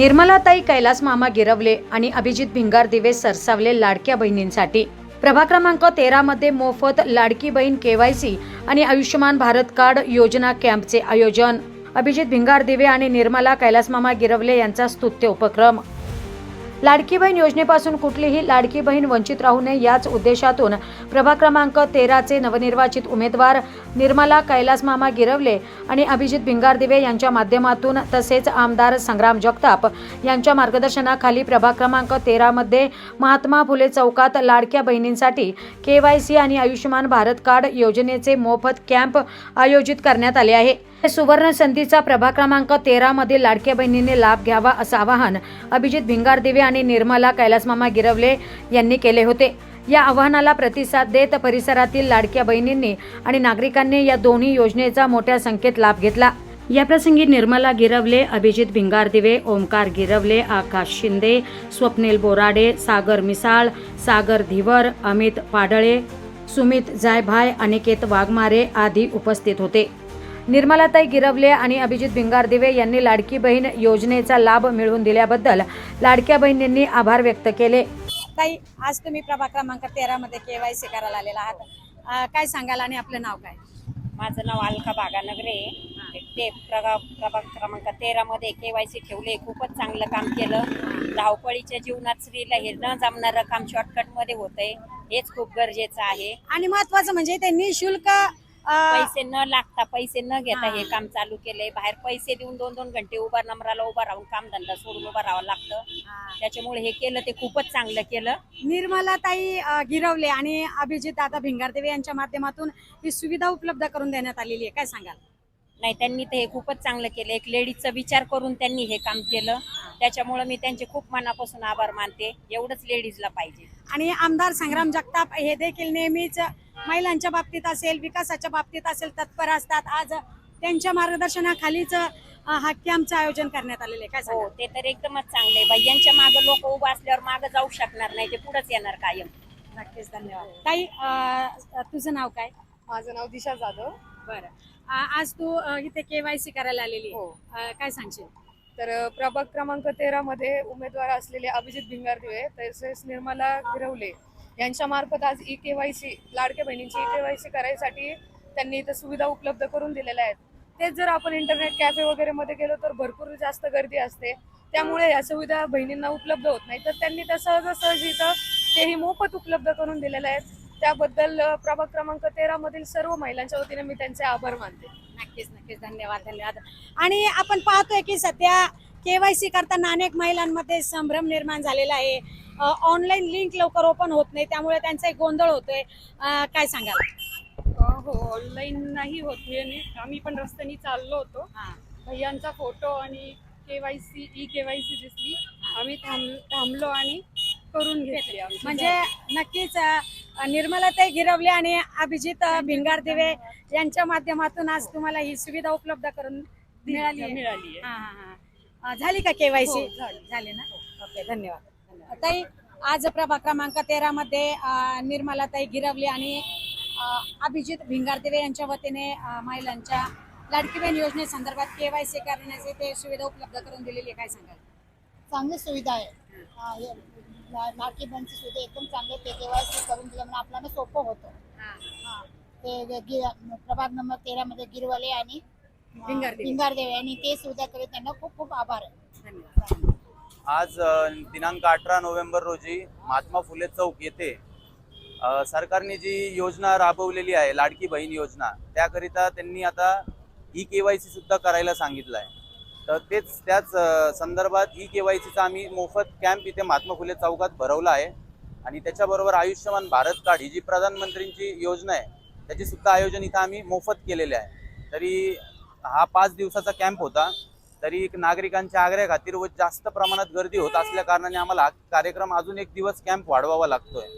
निर्मलाताई कैलास मामा गिरवले आणि अभिजित भिंगार दिवे सरसावले लाडक्या बहिणींसाठी. प्रभाग क्रमांक तेरा मध्ये मोफत लाडकी बहीण केवायसी आणि आयुष्यमान भारत कार्ड योजना कॅम्पचे आयोजन. अभिजित भिंगार दिवे आणि निर्मला कैलास मामा गिरवले यांचा स्तुत्य उपक्रम. लाडकी बहीण योजनेपासून कुठलीही लाडकी बहीण वंचित राहू नये याच उद्देशातून प्रभाग क्रमांक तेराचे नवनिर्वाचित उमेदवार निर्मला कैलास मामा गिरवले आणि अभिजित भिंगार दिवे यांच्या माध्यमातून तसेच आमदार संग्राम जगताप यांच्या मार्गदर्शनाखाली प्रभाग क्रमांक तेरामध्ये महात्मा फुले चौकात लाडक्या बहिणींसाठी के वाय सी आणि आयुष्यमान भारत कार्ड योजनेचे मोफत कॅम्प आयोजित करण्यात आले आहे. सुवर्ण संधीचा प्रभाग क्रमांक तेरा मधील लाडक्या बहिणीने लाभ घ्यावा असं आवाहन अभिजित भिंगारदेवी आणि निर्मला कैलासमामा गिरवले यांनी केले होते. या आव्हानाला प्रतिसाद देत परिसरातील लाडक्या बहिणींनी आणि नागरिकांनी या दोन्ही योजनेचा मोठ्या संख्येत लाभ घेतला. याप्रसंगी निर्मला गिरवले अभिजित भिंगारदिवे ओमकार गिरवले आकाश शिंदे स्वप्नील बोराडे सागर मिसाळ सागर धिवर अमित पाडळे सुमित जायभाय अनिकेत वाघमारे आदी उपस्थित होते. निर्मलाताई गिरवले आणि अभिजित भिंगारदिवे यांनी लाडकी बहीण योजनेचा लाभ मिळवून दिल्याबद्दल लाडक्या बहिणींनी आभार व्यक्त केले. ताई आज तुम्ही प्रभाग क्रमांक तेरा मध्ये केवायसी करायला आलेला आहात. काय सांगाल आणि आपलं नाव काय? माझं नाव अलका बागानगरे. ते प्रभाग प्रभाग क्रमांक तेरामध्ये के वाय सी ठेवले. खूपच चांगलं काम केलं. धावपळीच्या जीवनात स्त्रीला हे न जमणारं काम शॉर्टकटमध्ये होतंय. हेच खूप गरजेचं आहे. आणि महत्वाचं म्हणजे ते निशुल्क पैसे न लागता पैसे न घेता हा. काम चालू केलंय. बाहेर पैसे देऊन दोन दोन घंटे उभा नंबराला उभा राहून काम धंदा सोडून उभा राहावं लागतं. त्याच्यामुळे हे केलं ते खूपच चांगलं केलं. निर्मलाताई अं, गिरवले आणि अभिजित दादा भिंगारदेवे यांच्या माध्यमातून ही सुविधा उपलब्ध करून देण्यात आलेली आहे. काय सांगाल? नाही त्यांनी ते हे खूपच चांगलं केलं. एक लेडीजचा विचार करून त्यांनी हे काम केलं. त्याच्यामुळे मी त्यांचे खूप मनापासून आभार मानते. एवढंच लेडीजला पाहिजे. आणि आमदार संग्राम जगताप हे देखील नेहमीच महिलांच्या बाबतीत असेल विकासाच्या बाबतीत असेल तत्पर असतात. आज त्यांच्या मार्गदर्शनाखालीच हा कॅम्पचं आयोजन करण्यात आलेलं आहे. काय हो ते तर एकदमच चांगले आहे. भैयांच्या मागे लोक उभं असल्यावर मागे जाऊ शकणार नाही. ते पुढेच येणार कायम. नक्कीच धन्यवाद. ताई अं, तुझं नाव काय? माझं नाव दिशा जाधव. बरं. आज तू इथे केवायसी करायला आलेली. हो. काय सांगशील? तर प्रभाग क्रमांक तेरा मध्ये उमेदवार असलेले अभिजित भिंगारदिवे तसेच निर्मला गिरवले यांच्या मार्फत आज ई के वाय सी लाडक्या बहिणींची ई के वाय सी करायसाठी त्यांनी इथं सुविधा उपलब्ध करून दिलेल्या आहेत. तेच जर आपण इंटरनेट कॅफे वगैरे मध्ये गेलो तर भरपूर जास्त गर्दी असते. त्यामुळे या सुविधा बहिणींना उपलब्ध होत नाही. तर त्यांनी त्या सहजासहजी इथं तेही मोफत उपलब्ध करून दिलेल्या आहेत. त्याबद्दल प्रभाग क्रमांक तेरा मधील सर्व महिलांच्या वतीने मी त्यांचे आभार मानते. नक्कीच नक्कीच. धन्यवाद धन्यवाद. आणि आपण पाहतोय की सध्या केवायसी करताना अनेक महिलांमध्ये संभ्रम निर्माण झालेला आहे. ऑनलाईन लिंक लवकर ओपन होत नाही त्यामुळे त्यांचा एक गोंधळ होतोय. काय सांगाल? हो ऑनलाईन नाही होत. आम्ही पण रस्त्याने चाललो होतो. भैयांचा फोटो आणि केवायसी ई केवायसी दिसली. आम्ही थांब थांबलो आणि करून घेतली म्हणजे नक्कीच निर्मलाताई गिरवले आणि अभिजित अं, भिंगारदिवे यांच्या माध्यमातून आज तुम्हाला ही सुविधा उपलब्ध करून मिळाली आहे. मिळाली आहे. हा, हा, हा. झाली का केवायसी हो, झाली. झाली ना ओके धन्यवाद धन्यवाद. ताई आज प्रभाग क्रमांक तेरा मध्ये अं, निर्मलाताई गिरवली आणि अं, अभिजित भिंगारदेवे यांच्या वतीने अं, महिलांच्या लाडकी बहीण योजनेसंदर्भात केवायसी करण्याची ते सुविधा उपलब्ध करून दिलेली आहे काय सांगाल चांगली सुविधा आहे बहिणीची सुविधा एकदम चांगली. ते केवायसी करून दिल्यामुळे आपल्याला सोपं होतं हा. ते गे- प्रभाग नंबर तेरा मध्ये गिरवाले आणि भिंगारदेवे. भिंगारदेवे आणि ते सुविधा करून त्यांना खूप खूप आभार आहे धन्यवाद आज अ, दिनांक अठरा नोव्हेंबर रोजी महात्मा फुले चौक येथे अ, सरकारने जी योजना राबवलेली आहे लाडकी बहीण योजना त्याकरिता त्यांनी आता ई के वाय सी सुद्धा करायला सांगितलं आहे तर तेच त्याच संदर्भात ई के वाय सीचा आम्ही मोफत कॅम्प इथे महात्मा फुले चौकात भरवला आहे. आणि त्याच्याबरोबर आयुष्यमान भारत कार्ड ही जी प्रधानमंत्रींची योजना आहे त्याची सुद्धा आयोजन इथं आम्ही मोफत केलेले आहे. तरी हा पाच दिवसाचा कॅम्प होता. तरी एक नागरिकांच्या आग्रह खातीर व जास्त प्रमाणात गर्दी होत असल्या कारणाने आम्हाला कार्यक्रम अजून एक दिवस कॅम्प वाढवावा लागतोय.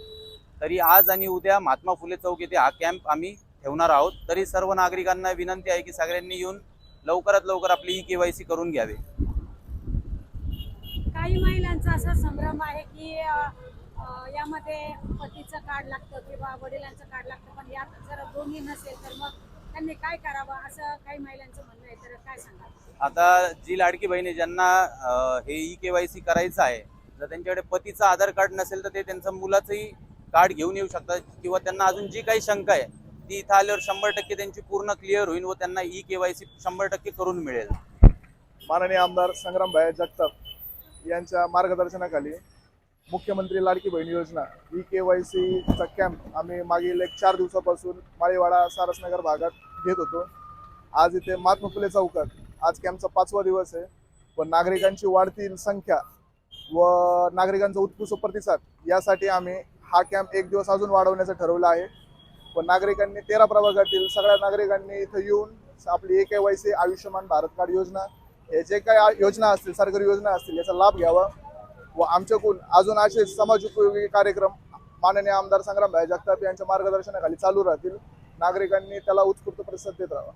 तरी आज आणि उद्या महात्मा फुले चौक येथे हा कॅम्प आम्ही ठेवणार आहोत. तरी सर्व नागरिकांना विनंती आहे की सगळ्यांनी येऊन लवकरात लवकर आपली ई केवायसी करून घ्यावे. काही महिलांचा असा संभ्रम आहे की यामध्ये पतीचं कार्ड लागतं किंवा वडिलांचं कार्ड लागतं पण यात जर दोन्ही नसेल तर मग त्यांनी काय करावं असं काही महिलांचं म्हणणं आहे तर काय सांगा आता जी लाडकी बहीण ज्यांना हे ई केवायसी करायचं आहे जर त्यांच्याकडे पतीचं आधार कार्ड नसेल तर ते त्यांचं मुलाचंही कार्ड घेऊन येऊ शकतात किंवा त्यांना अजून जी काही शंका आहे ती इथं आल्यावर शंभर टक्के त्यांची पूर्ण क्लिअर होईल व त्यांना ई केवायसी शंभर टक्के करून मिळेल. माननीय आमदार संग्रामभाई जगताप यांच्या मार्गदर्शनाखाली मुख्यमंत्री लाडकी बहीण योजना ई के वाय सीचा कॅम्प आम्ही मागील एक चार दिवसापासून माळीवाडा सारसनगर भागात घेत होतो. आज इथे महात्मा फुले चौकात आज कॅम्पचा पाचवा दिवस आहे व नागरिकांची वाढती संख्या व नागरिकांचा उत्कृष्ट प्रतिसाद यासाठी आम्ही हा कॅम्प एक दिवस अजून वाढवण्याचं ठरवलं आहे. व नागरिकांनी तेरा प्रभागातील सगळ्या नागरिकांनी इथं येऊन आपली A K Y C Ayushman Bharat card योजना हे जे काही योजना असतील सरकारी योजना असतील याचा लाभ घ्यावा व आमच्याकडून अजून असे समाज उपयोगी कार्यक्रम माननीय आमदार संग्रामभाई जगताप यांच्या मार्गदर्शनाखाली चालू राहतील. नागरिकांनी त्याला उत्स्फूर्त प्रतिसाद देत राहावा.